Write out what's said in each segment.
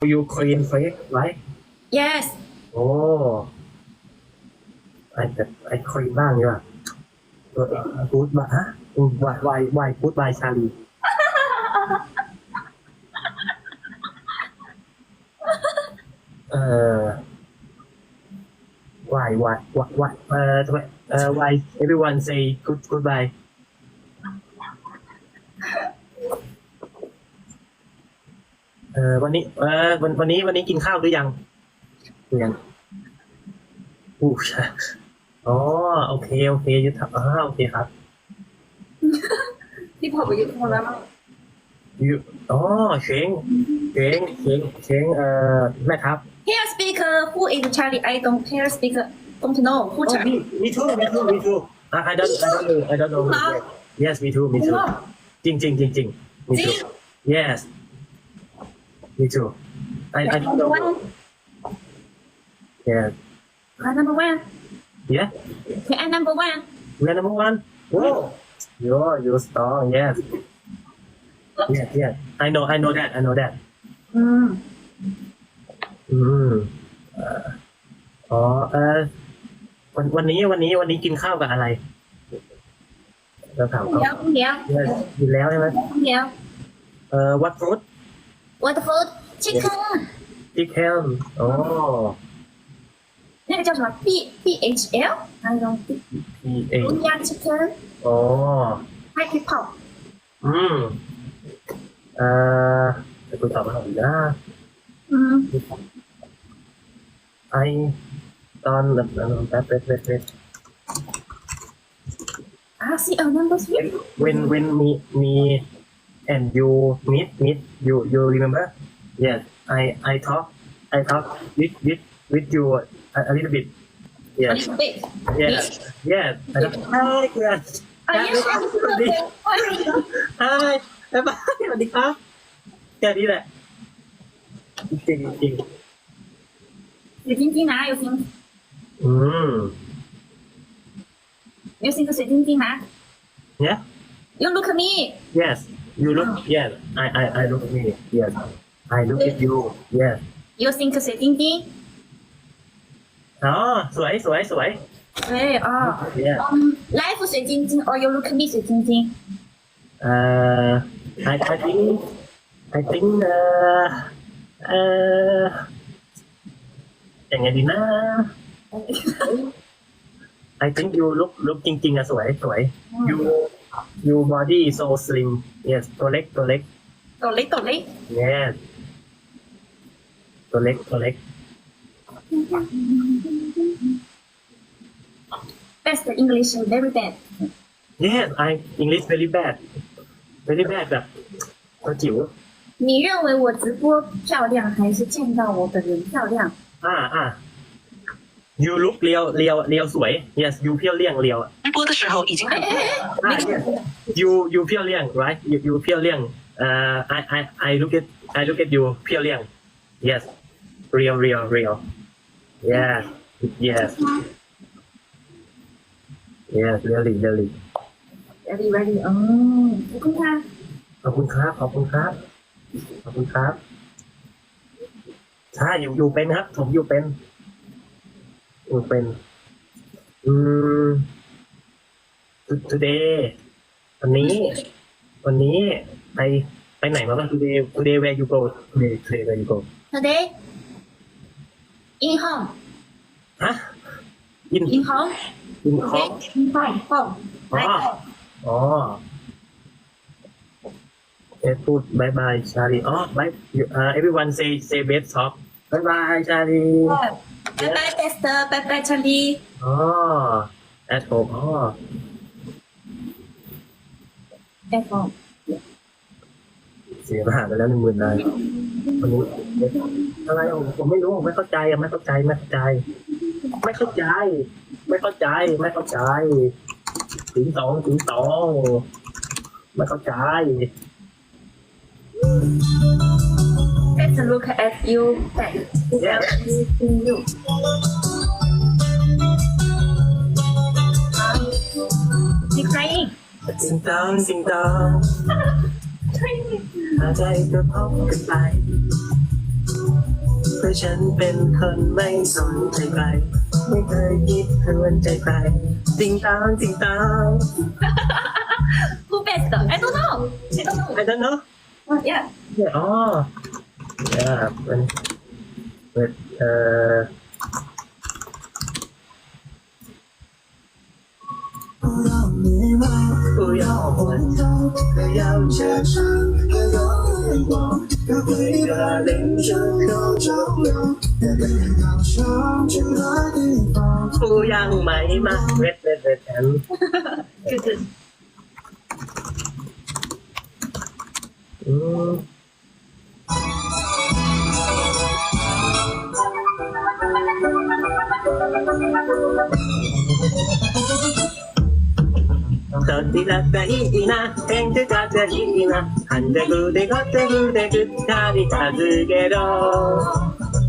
you clean face right Yes. โอ้ไอแต่ไอคลีนบ้างดีกว่าตัวกูดบาฮะวายวายวายกูดบายชาลีเอ่อวายวายวายวายเอ่อทำไมเอ่อ why everyone say good goodbye เอ่อวันนี้เอ่อวันวันนี้วันนี้กินข้าวหรือยังหรือยังอู้ใช่อ๋อโอเคโอเคยุทธอ๋อโอเคครับพี่พอไปยุทธแล้วมั้งยูอ๋อเชงเชงเชงเชงเอ่อแม่ครับ Here speaker who is Charlie I don't here speaker don't know who Oh, Charlie me, me too, me too, me too. I, I don't, I don't know, I don't know. Huh? Yes, me too, me too. จริงจริงจริงจริง me จริ too. ง Yes, me too. I, I don't number know. one Yeah, Ah, number one yeah. Okay, I number one We are number one. Whoa, you're you're strong. Yes. Yes, yes. I know, I know that, I know that. อืมอืมเอ่ออ๋อ เออ วันวันนี้วันนี้วันนี้กินข้าวกับอะไร เราถามเขา เดี๋ยวเดี๋ยว Yes, กินแล้วใช่ไหม เดี๋ยว เอ่อ what fruit What food chicken chicken อ๋อ 那个叫什么 B B H L 还有 P A 不一样 chicken อ๋อ 还可以泡 อืมเอ่อจะคุยตอบมาหน่อยนะ 嗯 ไอตอนแบบแป๊บแป๊บแป๊บแป๊บ 啊 see a number three when when me me and you meet meet you you remember yes I I talk I talk with with with you a, a little bit a yes little bit yes yes I talk, hi yes 啊 yes สวัสดี hi บ๊ายบายสวัสดีครับแค่นี้แหละจริงจริง 水晶晶拿有星 ๆอืม 有星个水晶晶拿 yeah You look at me yes You look, yes, I, I, I look at me, yes. I look at you, yes. You think so, thinking อ๋อสวยสวยสวย Hey, ah. Yeah. Um, life is thinking, or you look at me. Uh, I, I think, I think, uh, uh, ยังไงดีนะ I think you look look จริงๆอะสวยสวย hmm. you you body so slim yes ตัวเล็กตัวเล็ก 抖雷抖雷 yes ตัวเล็กตัวเล็ก Best English very bad yes I English very bad very bad แบบตัวจิ๋ว 你认为我直播漂亮还是见到我本人漂亮 อ่าอ่า you look เรียวเรียวเรียวสวย yes you feel เลี่ยงเรียวอะ直播的时候已经很อะ yes you you เพียวเลี่ยง right you you เพียวเลี่ยง uh I I I look at I look at you เพียวเลี่ยง yes เรียวเรียวเรียว yes yes yes really really ready ready อ๋อขอบคุณค่ะขอบคุณครับ ขอบคุณครับ ขอบคุณครับ ใช่อยู่อยู่เป็นครับ ผมอยู่เป็น อยู่เป็นอืม to- today วันนี้ วันนี้ไปไปไหนมาบ้าง today today where you go today today where you go today in home ฮะ in in home in home okay in home home อ๋อ like home อ๋อเอ๊ะพูดบายบายชาลีอ๋อบายเอ่อ everyone say say best talk บายบายชาลี bye bye best bye bye Charlie อ๋อ at home อ๋อ at home เสียผ่านไปแล้วหนึ่งหมื่นนายวันนี้อะไรผมผมไม่รู้ผมไม่เข้าใจอะไม่เข้าใจไม่เข้าใจ ไม่เข้าใจ ไม่เข้าใจไม่เข้าใจถึงสองถึงสองไม่เข้าใจ Let's look at you back Yeah. in you 你 crying สิงตองสิงตองหาใจก็พบกันไปเพราะฉันเป็นคนไม่สนใจใครไม่เคยคิดเพื่อนใจใครจริงตังจริงตัง Who best? I don't know. I don't know. I don't know Uh, yeah. yeah อ๋อ that happen with uh, Cô giang mãi mà Red, red, red, and Good, good. Mm. 嗯。どちらがいいな、天気がいいな、はんでぐでごてぐでぐったりかずけろ。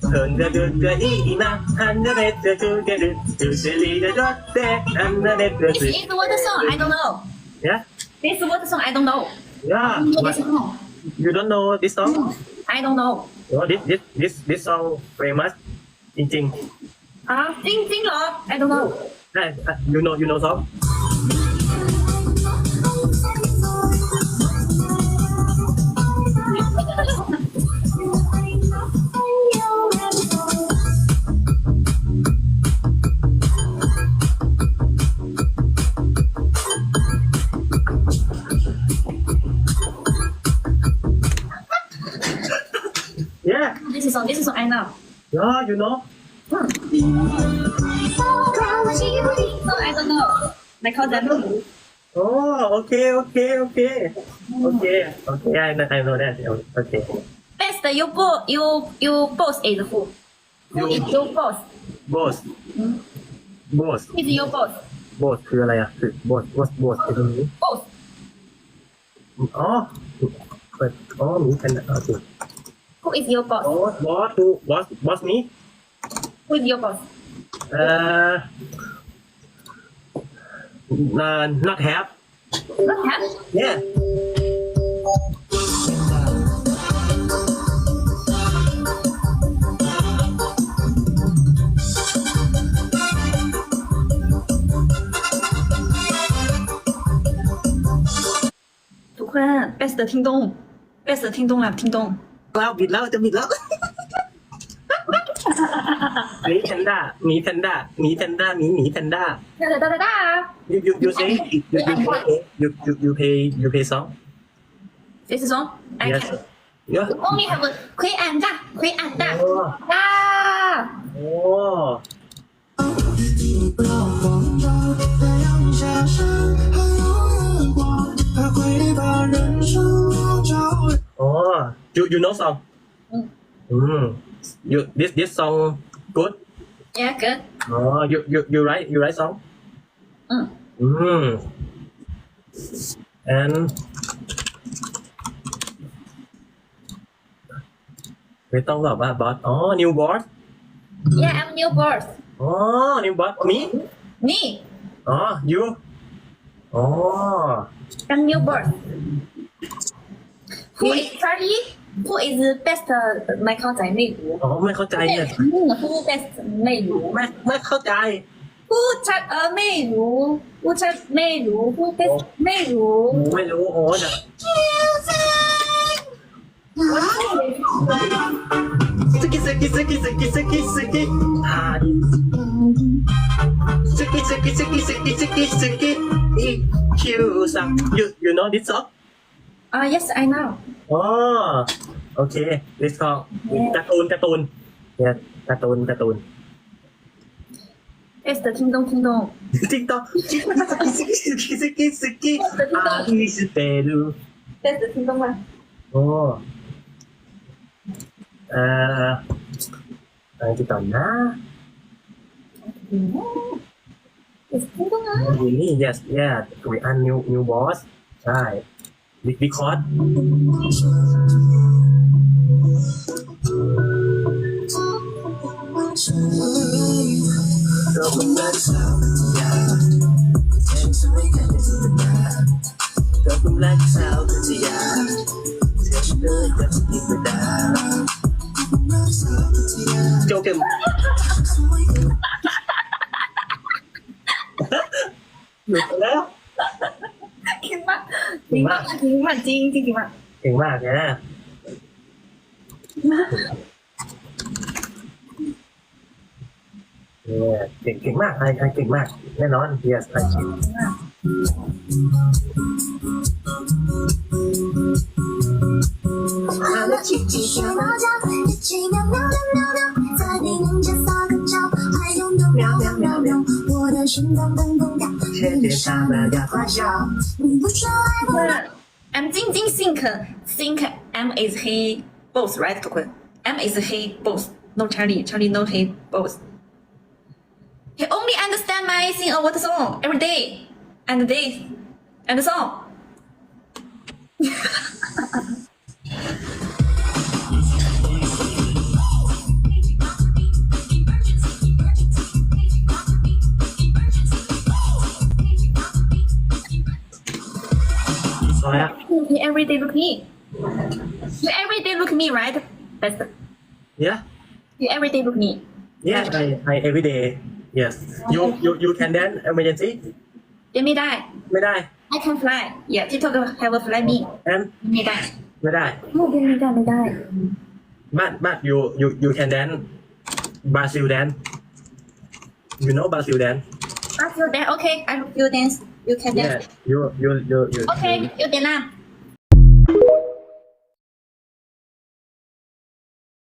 ほんでぐがいいな、はんでめっちゃくける、うしりでどって、あんなでく This す。 is what song? I don't know. Yeah? This is what song? I don't know. Yeah. You know But this song? you don't know this song? I don't know. Oh, this this this this song famous จริง Ah, อ่ะจริงจริงเหรอ I don't know Uh, uh, you know, you know song. Yeah. this is on this is on I know. Yeah, you know. I don't know. Michael Jackson. oh okay okay okay okay okay I know I know that okay Best you bo you you boss is who? Who You. is your boss? boss boss Who is your boss? boss คืออะไรอ่ะคือ boss boss boss คือตรงนี้ Boss. อ๋อเปิดอ๋อมีเป็นโอเค Who is your boss? อ๋อ boss คือ boss boss นี้ Who is your boss? เ Queen Uh, uh, not half. Not half? Yeah. Thực ra, best là Thiên Đông. Best là Thiên Đông làm Thiên Đông. Wow, Việt Lão, tên Việt หมีแพนด้าหมีแพนด้าหมีแพนด้าหมีหมีแพนด้า Da, da, da, da, da. You you you say you you you you you, play you play song This song. I yes can. yeah You only have a quick da, quick and oh. da. Oh. Oh, you you know song? Mm. Mm. You this this song good yeah good อ๋อ you you you write you write song อืม อืม and ไม่ต้องแบบว่าบอสอ๋อ new boss yeah I'm new boss อ๋อ new boss มี me อ๋อ you อ๋อ I'm new boss Who is Charlie Who is best ไม่เข้าใจไม่รู้อ๋อไม่เข้าใจเนี่ยอืม Who best ไม่รู้ไม่ไม่เข้าใจ ผู้ชัดเออไม่รู้ผู้ชัดไม่รู้ผู้เท็จไม่รู้ไม่รู้โอ้เดี๋ยวสกิสกิสกิสกิสกิสกิฮาดิสกิสกิสกิสกิสกิสกิอีคิวซัง you you know this song Uh, yes, I know. Oh, okay. Let's talk. Yeah. การ์ตูนการ์ตูน Yeah, การ์ตูนการ์ตูน It's the Ting Dong Ting Dong. Peru. That's the Ting Dong one. โอ้เอ่ออะไรกันต่อนะ Yeah. It's Ting Dong ah. one. นี่ yes yeah We are new new boss Right. Be- because เราเป็นนักสาวยาแทนสมัยกันในที่นานเราเป็นรักสาวพัทยาเธอฉันเลยกับสติกระดาโจเกมหลุดไปแล้ว听吗？听吗？听吗？听听听吗？ เก่งมากนะเนี่ยเก่งเก่งมากไอไอเก่งมาก แน่นอน yes ไอเก่ง 快乐奇迹学猫叫，一起喵喵喵喵喵，在你面前撒个娇，还用的喵喵喵喵，我的心脏砰砰跳，你傻了呀花笑， I'm thinking think think M is he both right? M is he both. No Charlie, Charlie no he both. He only understand my sing uh, a what song every day and day and song. every day look me You every day look me right Best yeah You every day look me yeah I I every day yes you you you can dance emergency ยังไม่ได้ ไม่ได้ I can fly Yeah TikTok have a fly me and ไม่ได้ ไม่ได้ ไม่ได้ไม่ได้ไม่ได้ but but you you you can dance Brazil dance you know Brazil dance Ask you dance Okay I look you dance You can yeah dance you you you you Okay you dance นะ